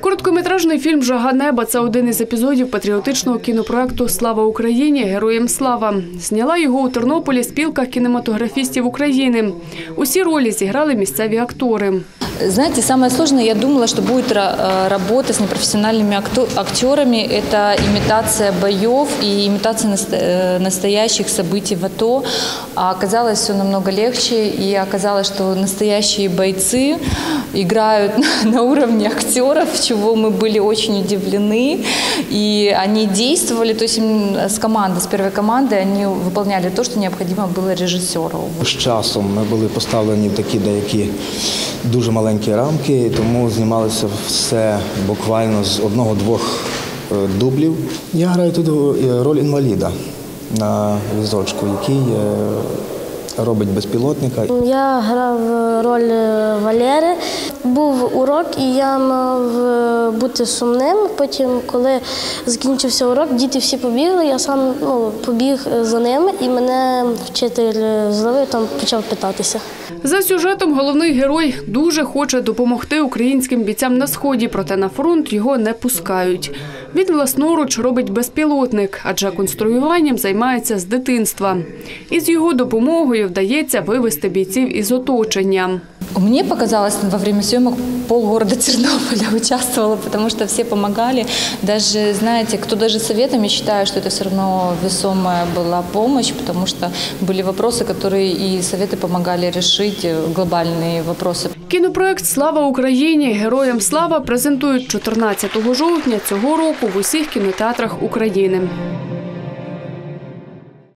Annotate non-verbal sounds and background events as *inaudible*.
Короткометражний фільм Жага неба це один із епізодів патріотичного кінопроекту Слава Україні! Героям слава. Зняла його у Тернополі спілка кінематографістів України. Усі ролі зіграли місцеві актори. Знаете, самое сложное, я думала, что будет ра- э, работа с непрофессиональными акто- актерами. Это имитация боев и имитация наст- э, настоящих событий в АТО. А оказалось все намного легче. И оказалось, что настоящие бойцы играют *laughs* на уровне актеров, чего мы были очень удивлены. И они действовали, то есть им с командой, с первой командой, они выполняли то, что необходимо было режиссеру. З часом ми були поставлені в такі деякі дуже маленькі рамки, тому знімалося все буквально з одного-двох е, дублів. Я граю тут е, роль інваліда на візочку, який е, робить безпілотника. Я грав роль Валери. Був урок, і я мав е, бути сумним. Потім, коли закінчився урок, діти всі побігли. Я сам ну, побіг за ними, і мене вчитель зловив, там почав питатися. За сюжетом головний герой дуже хоче допомогти українським бійцям на сході, проте на фронт його не пускають. Він власноруч робить безпілотник, адже конструюванням займається з дитинства. І з його допомогою вдається вивести бійців із оточення. Мне показалось, во время съемок полгорода *laughs* Тернополя участвовало, потому что все помогали. Даже, знаете, кто даже советом, я считаю, что это все равно весомая была помощь, потому что были вопросы, которые и советы помогали решить э, глобальные вопросы. Кінопроект Слава Україні! Героям слава презентують 14 жовтня цього року в усіх кінотеатрах України.